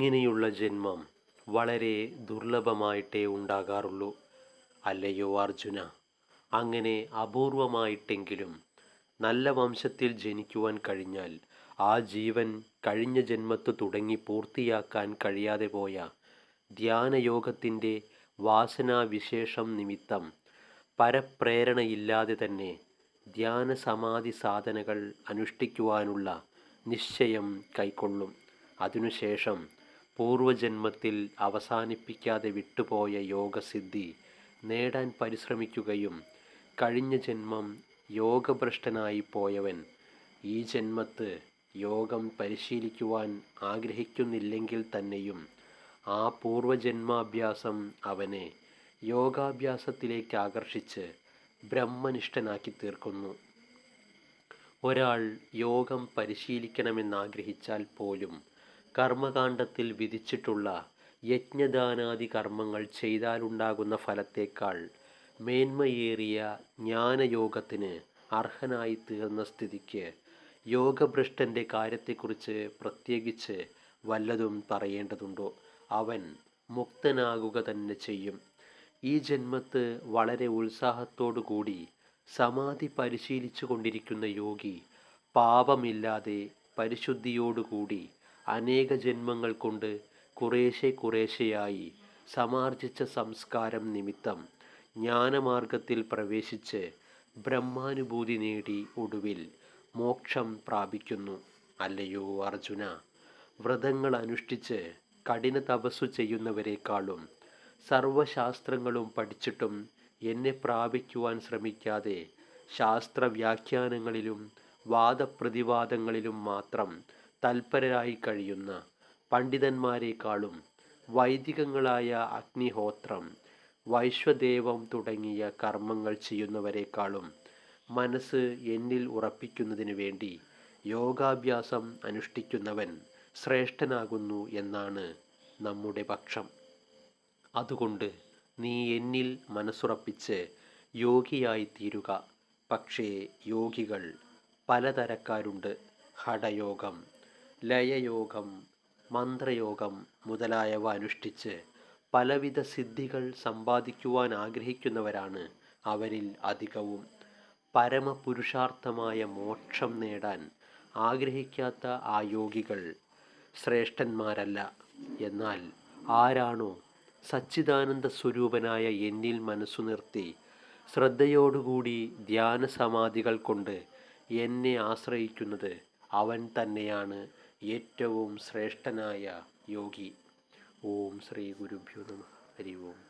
ഇങ്ങനെയുള്ള ജന്മം വളരെ ദുർലഭമായിട്ടേ ഉണ്ടാകാറുള്ളൂ. അല്ലയോ അർജുന? അങ്ങനെ അപൂർവമായിട്ടെങ്കിലും നല്ല വംശത്തിൽ ജനിക്കുവാൻ കഴിഞ്ഞാൽ ആ ജീവൻ കഴിഞ്ഞ ജന്മത്ത് തുടങ്ങി പൂർത്തിയാക്കാൻ കഴിയാതെ പോയ ധ്യാനയോഗത്തിന്റെ വാസനാവിശേഷം നിമിത്തം പരപ്രേരണയില്ലാതെ തന്നെ ധ്യാന സമാധി സാധനകൾ അനുഷ്ഠിക്കുവാനുള്ള നിശ്ചയം കൈക്കൊള്ളും. അതിനുശേഷം പൂർവജന്മത്തിൽ അവസാനിപ്പിക്കാതെ വിട്ടുപോയ യോഗസിദ്ധി നേടാൻ പരിശ്രമിക്കുകയും കഴിഞ്ഞ ജന്മം യോഗഭ്രഷ്ടനായി പോയവൻ ഈ ജന്മത്ത് യോഗം പരിശീലിക്കുവാൻ ആഗ്രഹിക്കുന്നില്ലെങ്കിൽ തന്നെയും ആ പൂർവജന്മാഭ്യാസം അവനെ യോഗാഭ്യാസത്തിലേക്ക് ആകർഷിച്ച് ബ്രഹ്മനിഷ്ഠനാക്കി തീർക്കുന്നു. ഒരാൾ യോഗം പരിശീലിക്കണമെന്നാഗ്രഹിച്ചാൽ പോലും കർമ്മകാണ്ഡത്തിൽ വിധിച്ചിട്ടുള്ള യജ്ഞദാനാദി കർമ്മങ്ങൾ ചെയ്താലുണ്ടാകുന്ന ഫലത്തേക്കാൾ മേന്മയേറിയ ജ്ഞാനയോഗത്തിന് അർഹനായി തീർന്ന സ്ഥിതിക്ക് യോഗഭ്രഷ്ടന്റെ കാര്യത്തെക്കുറിച്ച് പ്രത്യേകിച്ച് വല്ലതും പറയേണ്ടതുണ്ടോ? അവൻ മുക്തനാകുക തന്നെ ചെയ്യും. ഈ ജന്മത്ത് വളരെ കൂടി സമാധി പരിശീലിച്ചു കൊണ്ടിരിക്കുന്ന യോഗി പാപമില്ലാതെ പരിശുദ്ധിയോടുകൂടി അനേക ജന്മങ്ങൾ കൊണ്ട് കുറേശ്ശെ കുറേശ്ശെയായി സമാർജിച്ച സംസ്കാരം നിമിത്തം ജ്ഞാനമാർഗത്തിൽ പ്രവേശിച്ച് ബ്രഹ്മാനുഭൂതി നേടി ഒടുവിൽ മോക്ഷം പ്രാപിക്കുന്നു. അല്ലയോ അർജുന വ്രതങ്ങൾ അനുഷ്ഠിച്ച് കഠിന തപസ്സു ചെയ്യുന്നവരെക്കാളും സർവശാസ്ത്രങ്ങളും പഠിച്ചിട്ടും എന്നെ പ്രാപിക്കുവാൻ ശ്രമിക്കാതെ ശാസ്ത്രവ്യാഖ്യാനങ്ങളിലും വാദപ്രതിവാദങ്ങളിലും മാത്രം തൽപരരായി കഴിയുന്ന പണ്ഡിതന്മാരെക്കാളും വൈദികങ്ങളായ അഗ്നിഹോത്രം വൈശ്വദേവം തുടങ്ങിയ കർമ്മങ്ങൾ ചെയ്യുന്നവരെക്കാളും മനസ്സ് എന്നിൽ ഉറപ്പിക്കുന്നതിന് വേണ്ടി യോഗാഭ്യാസം അനുഷ്ഠിക്കുന്നവൻ ശ്രേഷ്ഠനാകുന്നു എന്നാണ് നമ്മുടെ പക്ഷം. അതുകൊണ്ട് നീ എന്നിൽ മനസ്സുറപ്പിച്ച് യോഗിയായി തീരുക പക്ഷേ യോഗികൾ പലതരക്കാരുണ്ട്. ഹഠയോഗം ലയയോഗം മന്ത്രയോഗം മുതലായവ അനുഷ്ഠിച്ച് പലവിധ സിദ്ധികൾ സമ്പാദിക്കുവാൻ ആഗ്രഹിക്കുന്നവരാണ് അവരിൽ അധികവും. പരമപുരുഷാർത്ഥമായ മോക്ഷം നേടാൻ ആഗ്രഹിക്കാത്ത ആ യോഗികൾ ശ്രേഷ്ഠന്മാരല്ല. എന്നാൽ ആരാണോ സച്ചിദാനന്ദ സ്വരൂപനായ എന്നിൽ മനസ്സു നിർത്തി ശ്രദ്ധയോടുകൂടി ധ്യാന സമാധികൾ കൊണ്ട് എന്നെ ആശ്രയിക്കുന്നത് അവൻ തന്നെയാണ് ഏറ്റവും ശ്രേഷ്ഠനായ യോഗി. ഓം ശ്രീ ഗുരുഭ്യോ നമ. ഹരി ഓം.